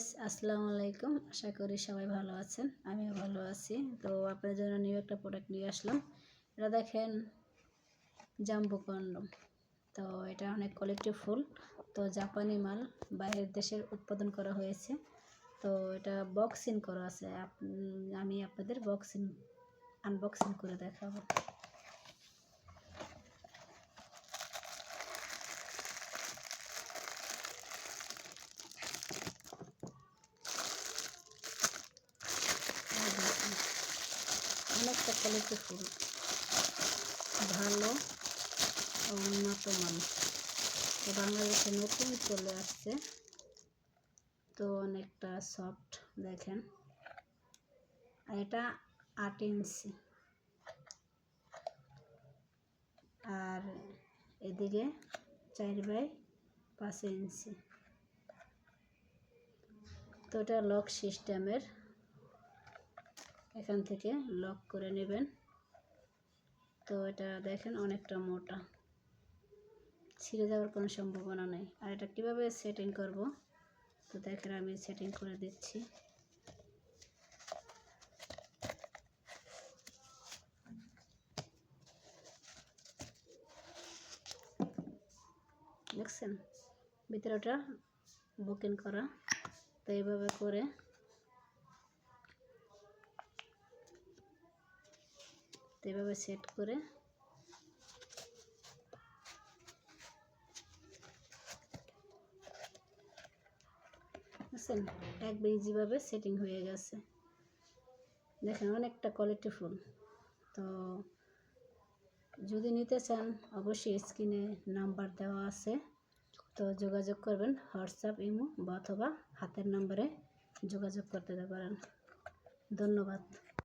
Guys, আসসালামু আলাইকুম। আশা করি সবাই ভালো আছেন। আমিও ভালো আছি। তো আপনার জন্য নিউ একটা প্রোডাক্ট নিয়ে আসলাম। এটা দেখেন, জাম্বু কন্ডম। তো এটা অনেক কোয়ালিটি ফুল। তো জাপানি মাল, বাইরের দেশের উৎপাদন করা হয়েছে। তো এটা বক্সিং করা আছে। আমি আপনাদের বক্সিং আনবক্সিং করে দেখাবো এই দেখুন, অনেকটা কোয়ালিটি ফুল ভালো উন্নত মান তো বাংলাদেশে নতুন চলে আসছে। তো অনেকটা সফট দেখেন। আর এটা আট ইঞ্চি। আর এদিকে চার বাই পাঁচ ইঞ্চি। তো এটা লক সিস্টেমের এখান থেকে লক করে নেবেন। তো এটা দেখেন অনেকটা মোটা। ছিঁড়ে যাওয়ার কোনো সম্ভাবনা নেই। আর এটা কীভাবে সেটিং করব? তো দেখেন আমি সেটিং করে দিচ্ছি। দেখছেন? ভিতরে ওটা বুকিং করা। তো এইভাবে করে তো এভাবে সেট করে বুঝছেন এক ইজিভাবে সেটিং হয়ে গেছে। দেখেন, অনেকটা কোয়ালিটি ফুল তো যদি নিতে চান, অবশ্যই স্ক্রিনে নাম্বার দেওয়া আছে। তো যোগাযোগ করবেন হোয়াটসঅ্যাপ, ইমো বা অথবা হাতের নাম্বারে যোগাযোগ করতে পারেন। ধন্যবাদ।